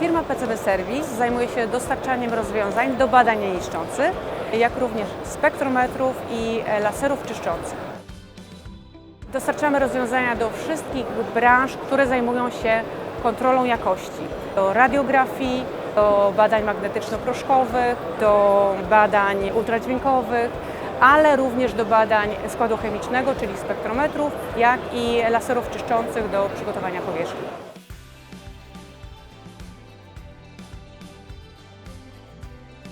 Firma PCB Service zajmuje się dostarczaniem rozwiązań do badań niszczących, jak również spektrometrów i e, laserów czyszczących. Dostarczamy rozwiązania do wszystkich branż, które zajmują się kontrolą jakości. Do radiografii, do badań magnetyczno-proszkowych, do badań ultradźwiękowych, ale również do badań składu chemicznego, czyli spektrometrów, jak i laserów czyszczących do przygotowania powierzchni.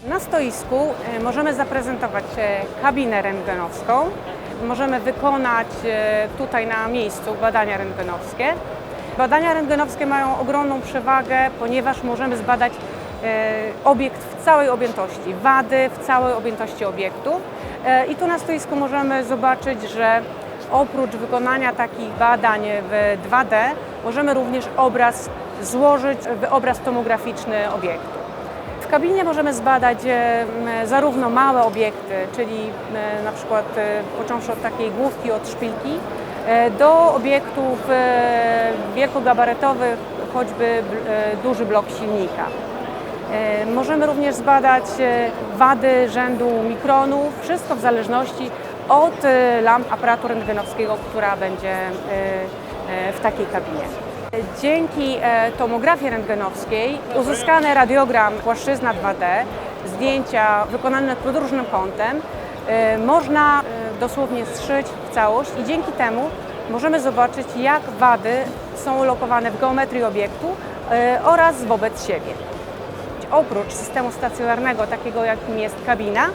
Na stoisku e, możemy zaprezentować e, kabinę rentgenowską. Możemy wykonać e, tutaj na miejscu badania rentgenowskie. Badania rentgenowskie mają ogromną przewagę, ponieważ możemy zbadać obiekt w całej objętości, wady w całej objętości obiektu. I tu na stoisku możemy zobaczyć, że oprócz wykonania takich badań w 2D, możemy również obraz złożyć w obraz tomograficzny obiektu. W kabinie możemy zbadać e, zarówno małe obiekty, czyli e, na przykład e, począwszy od takiej główki, od szpilki, do obiektów wielkogabarytowych, choćby duży blok silnika. Możemy również zbadać wady rzędu mikronów, wszystko w zależności od lamp aparatu rentgenowskiego, która będzie w takiej kabinie. Dzięki e, tomografii rentgenowskiej uzyskany radiogram płaszczyzna 2D, zdjęcia wykonane pod różnym kątem, e, można e, dosłownie zszyć w całość i dzięki temu możemy zobaczyć, jak wady są ulokowane w geometrii obiektu oraz wobec siebie. Oprócz systemu stacjonarnego, takiego jakim jest kabina,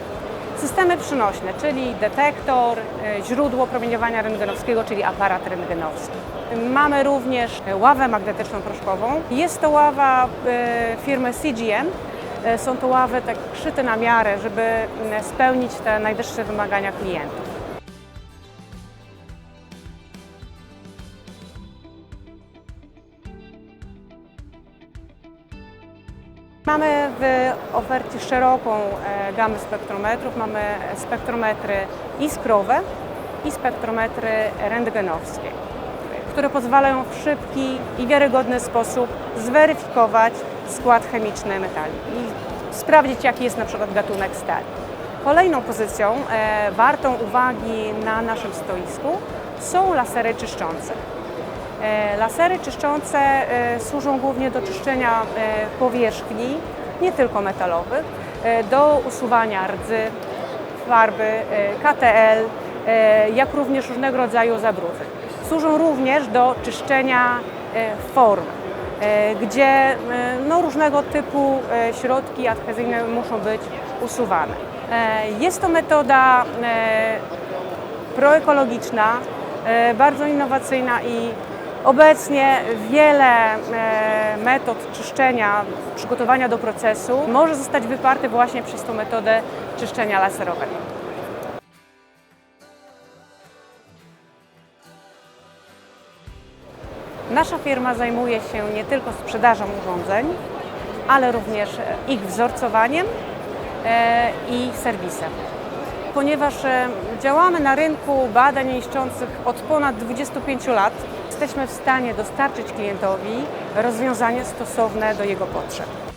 systemy przynośne, czyli detektor, e, źródło promieniowania rentgenowskiego, czyli aparat rentgenowski. Mamy również ławę magnetyczną-proszkową. Jest to ława e, firmy CGM. E, Są to ławy tak szyte na miarę, żeby spełnić te najwyższe wymagania klientów. Mamy w ofercie szeroką e, gamę spektrometrów. Mamy spektrometry iskrowe i spektrometry rentgenowskie, które pozwalają w szybki i wiarygodny sposób zweryfikować skład chemiczny metali i sprawdzić, jaki jest na przykład gatunek stali. Kolejną pozycją e, wartą uwagi na naszym stoisku są lasery czyszczące. E, Lasery czyszczące e, służą głównie do czyszczenia e, powierzchni, nie tylko metalowych, do usuwania rdzy, farby, KTL, jak również różnego rodzaju zabrudzeń. Służą również do czyszczenia form, gdzie no, różnego typu środki adhezyjne muszą być usuwane. Jest to metoda proekologiczna, bardzo innowacyjna i obecnie wiele e, metod czyszczenia, przygotowania do procesu może zostać wyparte właśnie przez tą metodę czyszczenia laserowego. Nasza firma zajmuje się nie tylko sprzedażą urządzeń, ale również ich wzorcowaniem e, i serwisem ponieważ e, działamy na rynku badań niszczących od ponad 25 lat, jesteśmy w stanie dostarczyć klientowi rozwiązanie stosowne do jego potrzeb.